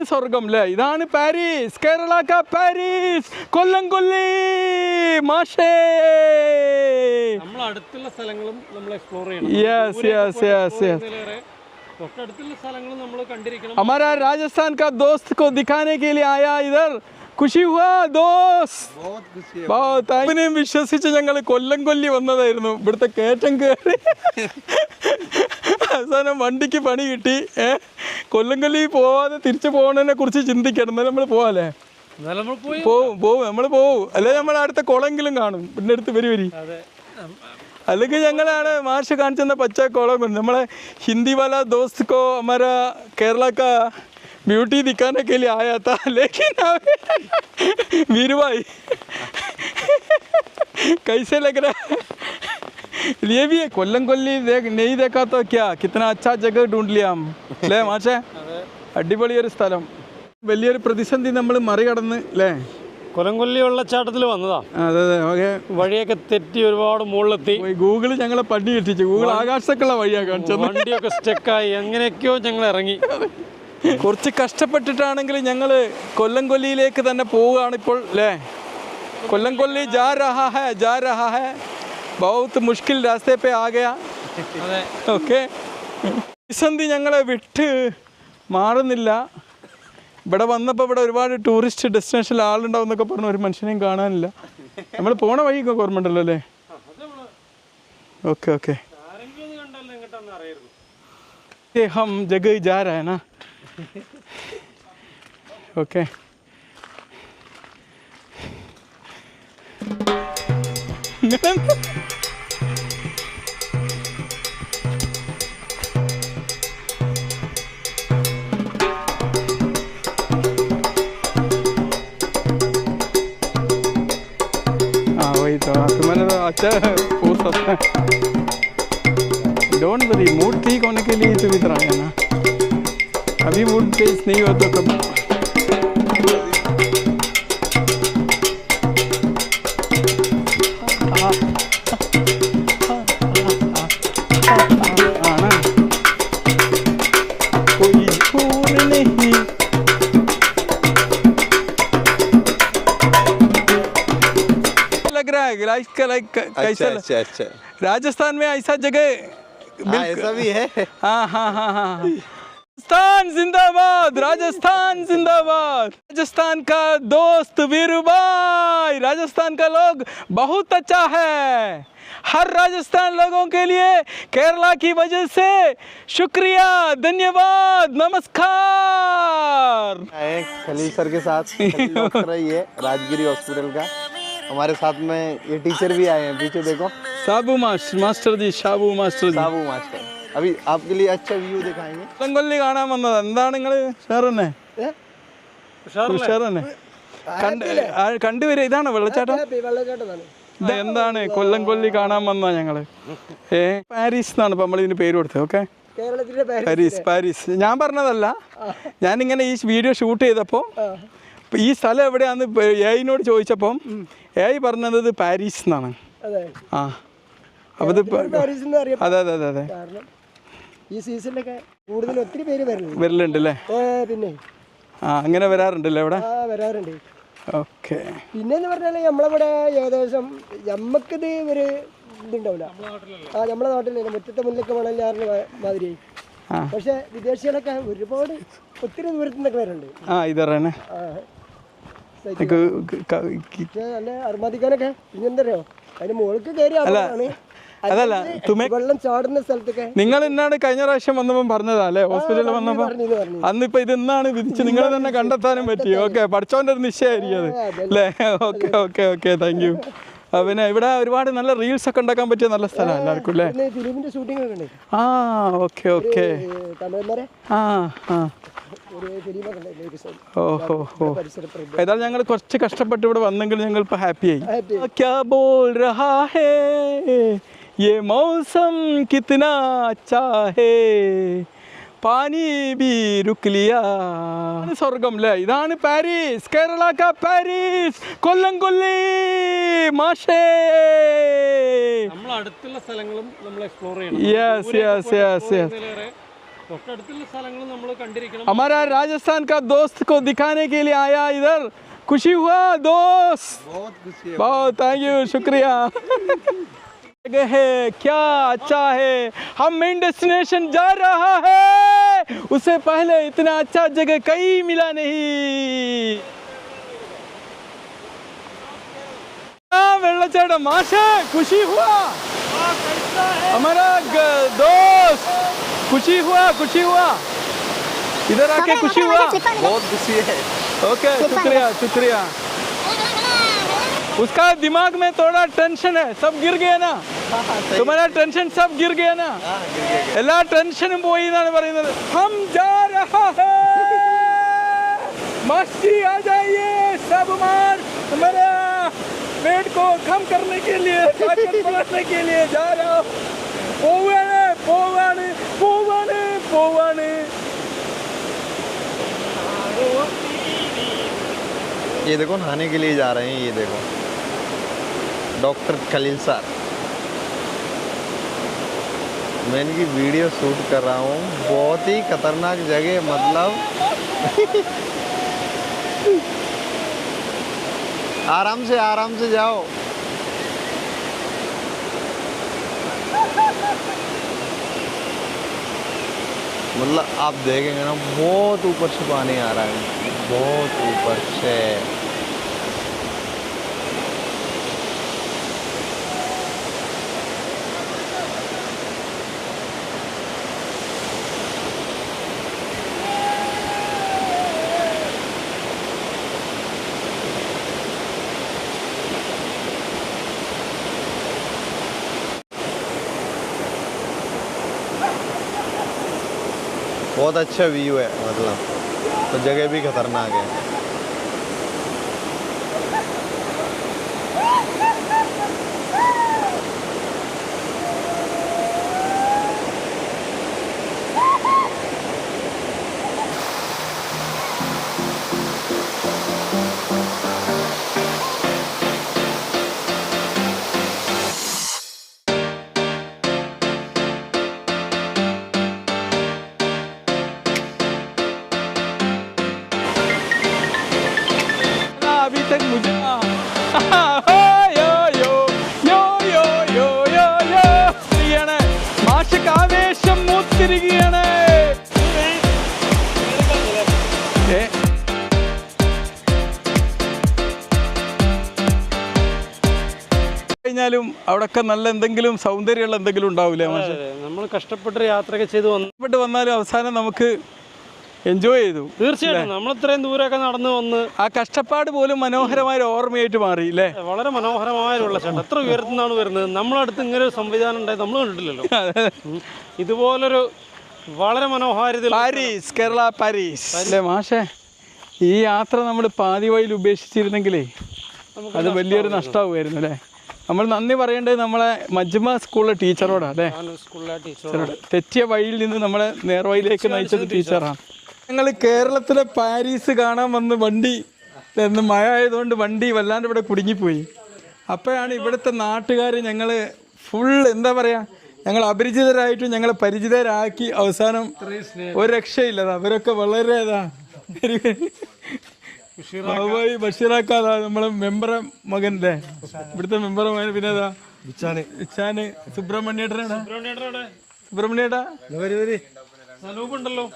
സ്വർഗം അല്ലേ ഇതാണ് പാരീസ് കേരള കാ പാരീസ് കൊല്ലം കൊല്ലി മാഷേ നമ്മൾ അടുത്തുള്ള സ്ഥലങ്ങളും നമ്മൾ എക്സ്പ്ലോർ ചെയ്യണം Yes, ദൂരെയൊക്കെ yes, പോയി yes, explore yes. ചെയ്യുന്നതിലേറെ തൊട്ടടുത്തുള്ള സ്ഥലങ്ങളും നമ്മൾ കണ്ടിരിക്കണം हमारा राजस्थान का दोस्त को दिखाने के लिए आया इधर खुशी हुआ दोस्त बहुत खुशी बहुत അതിനെയും വിശ്വസിച്ച് ഞങ്ങൾ കൊല്ലം കൊല്ലി വന്നതായിരുന്നു ഇവിടുത്തെ കയറ്റം കയറി അവസാനം വണ്ടിക്ക് പണി കിട്ടി ഏ കൊല്ലം കൊല്ലി പോവാതെ തിരിച്ചു പോകുന്നതിനെ കുറിച്ച് ചിന്തിക്കണം എന്നാലും നമ്മൾ പോവാല്ലേ എന്നാലും നമ്മൾ പോയി പോവും പോവും നമ്മൾ പോവും അല്ലെ നമ്മൾ അടുത്ത കുളമെങ്കിലും കാണും പിന്നെ അടുത്ത് വരി വരി അതെ അല്ലെങ്കിൽ ഞങ്ങളാണ് മാഷ് കാണിച്ചെന്ന പച്ച കുളം കൊണ്ട് നമ്മളെ ഹിന്ദി वाला दोस्त को हमारा केरला का ब्यूटी दिखाने के लिए आया था लेकिन वीर भाई कैसे लग रहा है ये भी है कोल्लम कोल्ली देख नहीं देखा तो क्या कितना अच्छा जगह ढूंढ लिया हम അല്ലേ മാഷേ അടിപൊളിയൊരു സ്ഥലം വലിയൊരു പ്രതിസന്ധി നമ്മൾ മറികടന്ന് അല്ലേ കൊലംകൊല്ലി വെള്ളച്ചാട്ടത്തിൽ വന്നതാ അതെ അതെ ഓക്കെ വഴിയൊക്കെ തെറ്റി ഒരുപാട് മുകളിലെത്തി ഗൂഗിൾ ഞങ്ങളെ പണി കിട്ടിച്ചു ഗൂഗിൾ ആകാശത്തേക്കുള്ള വഴിയാ കാണിച്ചത് വണ്ടിയൊക്കെ സ്റ്റക്കായി എങ്ങനെയൊക്കെയോ ഞങ്ങൾ ഇറങ്ങി കുറച്ച് കഷ്ടപ്പെട്ടിട്ടാണെങ്കിൽ ഞങ്ങൾ കൊല്ലം കൊല്ലിയിലേക്ക് തന്നെ പോവുകയാണ് ഇപ്പോൾ അല്ലേ കൊല്ലം കൊല്ലി ജാ രഹാ ഹെ ജാ രഹാ ഹെ ബഹുത്ത് മുഷ്കിൽ രാസ്തേ പേ ആ ഗയാ അതെ. ഓക്കെ പ്രതിസന്ധി ഞങ്ങളെ വിട്ട് മാറുന്നില്ല. ഇവിടെ വന്നപ്പോൾ ഇവിടെ ഒരുപാട് ടൂറിസ്റ്റ് ഡെസ്റ്റിനേഷനിൽ ആളുണ്ടാവും എന്നൊക്കെ പറഞ്ഞു ഒരു മനുഷ്യനെയും കാണാനില്ല. നമ്മൾ പോണ വഴിയൊക്കെ ഓർമ്മ ഉണ്ടല്ലോ അല്ലേ? ഓക്കെ ഓക്കെ അദ്ദേഹം ജഗ് ജാരായന ഓക്കെ ये अच्छा हो सकता है। डोंट वरी मूड ठीक होने के लिए तो इधर आया ना अभी मूड तेज नहीं हो तो कब लग रहा है लाइक का लाइक कैसा अच्छा अच्छा अच्छा। राजस्थान में ऐसा जगह हाँ ऐसा भी है। हाँ हाँ हाँ हाँ राजस्थान जिंदाबाद राजस्थान जिंदाबाद। राजस्थान का दोस्त वीरू भाई राजस्थान का लोग बहुत अच्छा है। हर राजस्थान लोगों के लिए केरला की वजह से शुक्रिया धन्यवाद नमस्कार। खलील सर के साथ डॉक्टर है राजगिरी हॉस्पिटल का। हमारे साथ में ये टीचर भी आए हैं पीछे देखो Sabu master master ji Shabu master ji Sabu master अभी आपके लिए अच्छा व्यू दिखाएंगे കൊല്ലി കാണാൻ വന്നത് എന്താണ് നിങ്ങൾ ഷെയർ തന്നെ ഷെയർ തന്നെ കണ്ട് ആ, കണ്ടുവരിക ഇതാണ് വെള്ളച്ചാട്ടം ഇത് എന്താണ് കൊല്ലം കൊല്ലി കാണാൻ വന്ന ഞങ്ങള് ഏ പാരീസ് എന്നാണ് ഇപ്പൊ നമ്മൾ ഇതിന് പേര് കൊടുത്തത് ഓക്കെ കേരളത്തിലെ പേര് പാരീസ് പാരീസ് ഞാൻ പറഞ്ഞതല്ല ഞാനിങ്ങനെ ഈ വീഡിയോ ഷൂട്ട് ചെയ്തപ്പോൾ ഈ സ്ഥലം എവിടെയാന്ന് എഐനോട് ചോദിച്ചപ്പം എ പറഞ്ഞത് ഇത് പാരീസ് എന്നാണ് ആ. അപ്പോൾ ഇത് അതെ അതെ അതെ അതെ. ഈ സീസണിലൊക്കെ കൂടുതൽ ഒത്തിരി പേര് വരുന്നുണ്ട്. വരലുണ്ട് അല്ലേ പിന്നെ. ആ അങ്ങനെ വരാറുണ്ടല്ലേ ഇവിടെ വരാറുണ്ട്. ഓക്കെ. പിന്നെ എന്ന് പറഞ്ഞാൽ നമ്മളിവിടെ ഏകദേശം നമ്മക്കിത് ഒരു ഇതുണ്ടാവില്ല ആ നമ്മളെ നാട്ടിലല്ലേ മുറ്റത്തെ മുല്ലക്ക മണലാറിന് മാതിരി പക്ഷെ വിദേശികളൊക്കെ ഒരുപാട് ഒത്തിരി ദൂരത്തുനിന്നൊക്കെ വരുന്നുണ്ട് ആ ഇതറേനെ ആ എനിക്ക് ക- ക- പക്ഷേ നല്ല അർമാദിക്കാനൊക്കെ? പിന്നെ എന്തറിയോ അതിന് മുകൾക്ക് കയറി ആളുകളാണ് അതല്ല വെള്ളം ചാടുന്ന സ്ഥലത്തൊക്കെ നിങ്ങൾ ഇന്നാണ് കഴിഞ്ഞ പ്രാവശ്യം വന്നപ്പോൾ പറഞ്ഞതാ അല്ലേ? ഹോസ്പിറ്റലിൽ വന്നപ്പോ അന്നിപ്പോ ഇത് എന്നാണ് വിധിച്ച് നിങ്ങൾ തന്നെ കണ്ടെത്താനും പറ്റി. ഓക്കെ പഠിച്ചോന്റെ ഒരു നിശ്ചയമായിരിക്കും അത്. അല്ലേ? Okay okay okay thank you പിന്നെ ഇവിടെ ഒരുപാട് നല്ല റീൽസ് ഒക്കെ ഉണ്ടാക്കാൻ പറ്റിയ നല്ല സ്ഥലമാണ് എല്ലാവർക്കും അല്ലേ പിന്നെ ഫിലിമിന്റെ ഷൂട്ടിംഗ് ഒക്കെ ഉണ്ട് ആ ഓക്കെ ഓക്കെ ഈ തമിഴന്മാരെ ആ ആ ഒരു ഫിലിമൊക്കെ ഉണ്ട് ഒരു സ്ഥലം. ഓഹോ ഓ പരിസരപ്രദേശം ഏതായാലും ഞങ്ങൾ കുറച്ച് കഷ്ടപ്പെട്ട് ഇവിടെ വന്നെങ്കിൽ ഞങ്ങൾ ഇപ്പൊ ഹാപ്പി ആയി Happy. क्या बोल रहा है ये मौसम कितना अच्छा है പാനി ബി രുക്ക് ലിയാ സ്വർഗം അല്ലേ ഇതാണ് പാരീസ് കേരള കാ പാരീസ് കൊല്ലം കൊല്ലി മാഷേ നമ്മൾ അടുത്തുള്ള സ്ഥലങ്ങളും നമ്മൾ എക്സ്പ്ലോർ ചെയ്യണം Yes, ദൂരെയൊക്കെ yes, പോയി yes, explore yes. ചെയ്യുന്നതിലേറെ തൊട്ടടുത്തുള്ള സ്ഥലങ്ങൾ നമ്മൾ കണ്ടിരിക്കണം हमारा राजस्थान का दोस्त को दिखाने के लिए आया इधर खुशी हुआ दोस्त बहुत खुशी बहुत थैंक यू शुक्रिया गए है क्या अच्छा है? हम मेन डेस्टिनेशन जा रहा है। उसे पहले इतना अच्छा जगह कहीं मिला नहीं। हाँ, माशे खुशी हुआ। हमारा दोस्त खुशी हुआ खुशी हुआ। इधर आके खुशी हुआ। बहुत खुशी है। ओके शुक्रिया शुक्रिया। उसका दिमाग में थोड़ा टेंशन है सब गिर गया ना तुम्हारा टेंशन सब गिर गया ना എല്ലാ ടെൻഷനും പോയി എന്നാണ് പറയുന്നത് हम जा रहा है मस्ती आ जाइए सब मार हमारा पेट को कम करने के लिए ताकत बढ़ाने के लिए जा रहा हूँ പോവാണ് പോവാണ് പോവാണ് പോവാണ് ये देखो नहाने के लिए जा रहे हैं ये देखो Doctor Khalil sir. मैं इनकी वीडियो शूट कर रहा हूँ। बहुत ही खतरनाक जगह मतलब। आराम से आराम से जाओ। मतलब आप देखेंगे ना, बहुत ऊपर से पानी आ रहा है। बहुत ऊपर से। बहुत अच्छा व्यू है मतलब। तो जगह भी खतरनाक है। കഴിഞ്ഞാലും അവിടെയൊക്കെ നല്ല എന്തെങ്കിലും സൗന്ദര്യമുള്ള എന്തെങ്കിലും ഉണ്ടാവില്ലേ നമ്മൾ കഷ്ടപ്പെട്ട് യാത്രയൊക്കെ ചെയ്ത് വന്നു ഇഷ്ടപ്പെട്ട് വന്നാലും അവസാനം നമുക്ക് എൻജോയ് ചെയ്തു. തീർച്ചയായിട്ടും. നമ്മൾ ഇത്രയും ദൂരമൊക്കെ നടന്നു വന്ന് ആ കഷ്ടപ്പാട് പോലും മനോഹരമായ ഓർമ്മയായിട്ട് മാറി അല്ലേ വളരെ മനോഹരമായ വെള്ളച്ചാട്ടം എത്ര ഉയരത്തുനിന്നാണ് വരുന്നത്? നമ്മളടുത്ത് ഇങ്ങനെ ഒരു സംവിധാനം ഉണ്ടായി നമ്മൾ കണ്ടിട്ടില്ലല്ലോ. ഇതുപോലൊരു വളരെ മനോഹാരിത പാരീസ് കേരള പാരീസ്. അല്ലേ മാഷേ? ഈ യാത്ര നമ്മൾ പാതി വഴിയിൽ ഉപേക്ഷിച്ചിരുന്നെങ്കിലേ അത് വലിയൊരു നഷ്ടമാവുമായിരുന്നു അല്ലേ? നമ്മൾ നന്ദി പറയേണ്ടത് നമ്മളെ മജ്മ സ്കൂളിലെ ടീച്ചറോടാണ് അല്ലേ? ടീച്ചറോട്. തെറ്റിയ വഴിയിൽ നിന്ന് നമ്മളെ നേർവഴിയിലേക്ക് നയിച്ചത് ടീച്ചറാണ്. ഞങ്ങൾ കേരളത്തിലെ പാരീസ് കാണാൻ വന്ന് വണ്ടി എന്ന് മഴ ആയതുകൊണ്ട് വണ്ടി വല്ലാണ്ട് ഇവിടെ കുടുങ്ങിപ്പോയി. അപ്പോഴാണ് ഇവിടുത്തെ നാട്ടുകാർ ഞങ്ങൾ ഫുൾ എന്താ പറയുക ഞങ്ങൾ അപരിചിതരായിട്ടും ഞങ്ങളെ പരിചിതരാക്കി അവസാനം ഒരു രക്ഷയില്ലതാ. അവരൊക്കെ വളരെ ഇതാ. ബാബുഭായി ബഷീറാക്കാതാ നമ്മളെ മെമ്പറെ മകന്റെ ഇവിടുത്തെ മെമ്പറെ മകൻ പിന്നെ ഏതാ ഇച്ചാന് സുബ്രഹ്മണ്യേട്ടനാണ്. സുബ്രഹ്മണ്യേട്ടാ? സനൂപ് ഉണ്ടല്ലോ